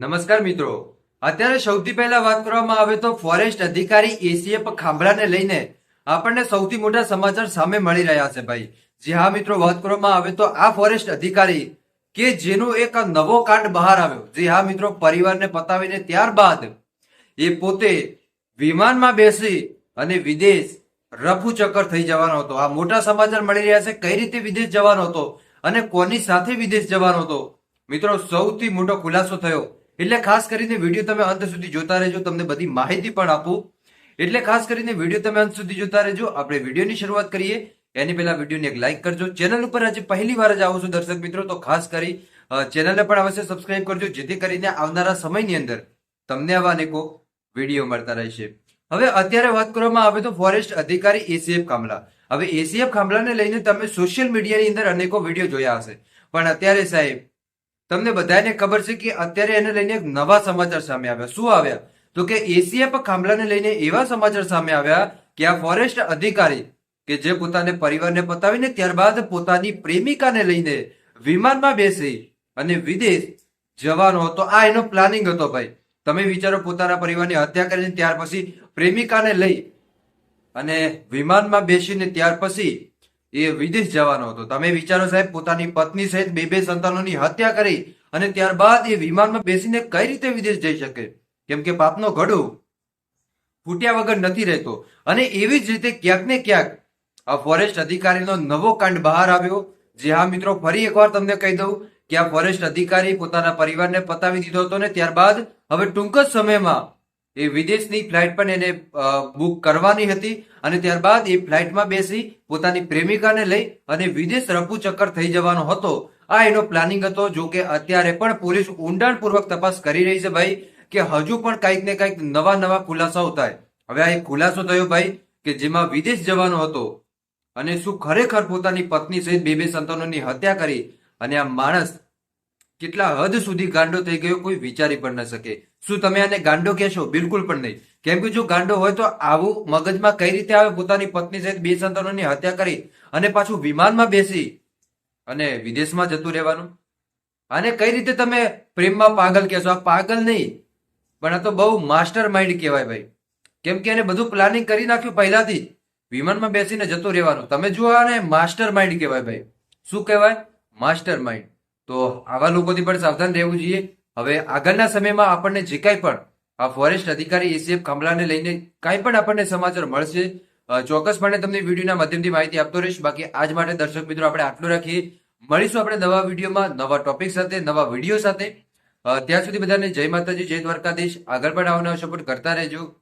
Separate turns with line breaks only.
નમસ્કાર મિત્રો. અત્યારે સૌથી પહેલા વાત કરવામાં આવે તો ફોરેસ્ટ અધિકારી એસીએફ ખાંભળાને લઈને આપણને સૌથી મોટા સમાચાર સામે મળી રહ્યા છે ભાઈ. જે હા મિત્રો, વાત કરવામાં આવે તો આ ફોરેસ્ટ અધિકારી કે જેનો એક નવો કાંડ બહાર આવ્યો. જે હા મિત્રો, પરિવારને પતાવીને ત્યારબાદ એ પોતે વિમાનમાં બેસી અને વિદેશ રફુ ચક્કર થઈ જવાનો હતો. આ મોટા સમાચાર મળી રહ્યા છે. કઈ રીતે વિદેશ જવાનો હતો અને કોની સાથે વિદેશ જવાનો હતો? મિત્રો, સૌથી મોટો ખુલાસો થયો એટલે ખાસ કરીને વીડિયો તમે અંત સુધી જોતા રહેજો, તમને બધી માહિતી પણ આપું. એટલે ખાસ કરીને વીડિયો તમે અંત સુધી જોતા રહેજો. આપણે વિડીયોની શરૂઆત કરીએ. એની પહેલા વિડીયોને એક લાઈક કરજો. ચેનલ ઉપર આજે પહેલી વાર જ આવો છો દર્શક મિત્રો, તો ખાસ કરી ચેનલને પણ અવશ્ય સબસ્ક્રાઇબ કરજો, જેથી કરીને આવનારા સમયની અંદર તમને આવા અનેકો વીડિયો મળતા રહેશે. હવે અત્યારે વાત કરવામાં આવે તો ફોરેસ્ટ અધિકારી એસીએફ કામલા હવે એસીએફ કામલાને લઈને તમે સોશિયલ મીડિયાની અંદર અનેકો વીડિયો જોયા હશે. પણ અત્યારે સાહેબ તમને બધાને ખબર છે કે અત્યારે એને લઈને એક નવા સમાચાર સામે આવ્યા. શું આવ્યા? તો કે એસીએફ ખાંભલાને લઈને એવા સમાચાર સામે આવ્યા કે આ ફોરેસ્ટ અધિકારી કે જે પોતાને પરિવારને પતાવીને ત્યારબાદ પોતાની પ્રેમિકાને લઈને વિમાનમાં બેસી અને વિદેશ જવાનો હતો. આ એનો પ્લાનિંગ હતો ભાઈ. તમે વિચારો પોતાના પરિવારની હત્યા કરીને ત્યાર પછી પ્રેમિકાને લઈ અને વિમાનમાં બેસીને ત્યાર પછી એ વિદેશ જવાનો હતો. તમે વિચારો સાહેબ, પોતાની પત્ની સહિત બે બે સંતાનોની હત્યા કરી અને ત્યારબાદ એ વિમાનમાં બેસીને કઈ રીતે વિદેશ જઈ શકે? કેમ કે પાપનો ઘડો ફૂટ્યા વગર નથી રહેતો. અને એવી જ રીતે ક્યાંક ને ક્યાંક આ ફોરેસ્ટ અધિકારીનો નવો કાંડ બહાર આવ્યો. જે હા મિત્રો, ફરી એકવાર તમને કહી દઉં કે આ ફોરેસ્ટ અધિકારી પોતાના પરિવારને પતાવી દીધો હતો ને ત્યારબાદ હવે ટૂંક જ સમયમાં એ વિદેશની ફ્લાઇટ પણ એને બુક કરવાની હતી અને ત્યારબાદ એ ફ્લાઇટમાં બેસી પોતાની પ્રેમિકાને લઈ અને વિદેશ રફુ ચક્કર થઈ જવાનો હતો. આ એનો પ્લાનિંગ હતો જો કે અત્યારે પણ પોલીસ ઊંડાણપૂર્વક તપાસ કરી રહી છે ભાઈ કે હજુ પણ કંઈક ને કંઈક નવા નવા ખુલાસાઓ થાય હવે આ એક ખુલાસો થયો ભાઈ કે જેમાં વિદેશ જવાનો હતો અને શું ખરેખર પોતાની પત્ની સહિત બે બે સંતાનોની હત્યા કરી અને આ માણસ કેટલા હદ સુધી ગાંડો થઈ ગયો કોઈ વિચારી પણ ન શકે. શું તમે આને ગાંડો કહેશો? બિલકુલ પણ નહીં. કેમ કે જો ગાંડો હોય તો આવું મગજમાં કઈ રીતે આવે? પોતાની પત્ની સહિત બે સંતાનોની હત્યા કરી અને પાછું વિમાનમાં બેસી અને વિદેશમાં જતું રહેવાનું? આને કઈ રીતે તમે પ્રેમમાં પાગલ કહેશો? આ પાગલ નહીં, પણ આ તો બહુ માસ્ટર માઇન્ડ કહેવાય ભાઈ. કેમ કે એને બધું પ્લાનિંગ કરી નાખ્યું પહેલાથી. વિમાનમાં બેસીને જતું રહેવાનું. તમે જુઓ આને માસ્ટર માઇન્ડ કહેવાય ભાઈ. શું કહેવાય? Master mind. તો આવા લોકોથી પણ સાવધાન રહેવું જોઈએ. હવે આગળના સમયમાં આપણને જે કાંઈ પણ, આ ફોરેસ્ટ અધિકારી એસીએફ કમલાને લઈને કાંઈ પણ આપણને સમાચાર મળશે. ચોક્કસપણે તમને વિડીયોના માધ્યમથી માહિતી આપતો રહીશ. બાકી આજ માટે દર્શક મિત્રો આપણે આટલું રાખીએ. મળીશું આપણે નવા વિડીયોમાં, નવા ટોપિક સાથે, નવા વીડિયો સાથે. ત્યાં સુધી બધાને જય માતાજી, જય દ્વારકાધીશ. આગળ પણ આવનાર સપોર્ટ કરતા રહેજો.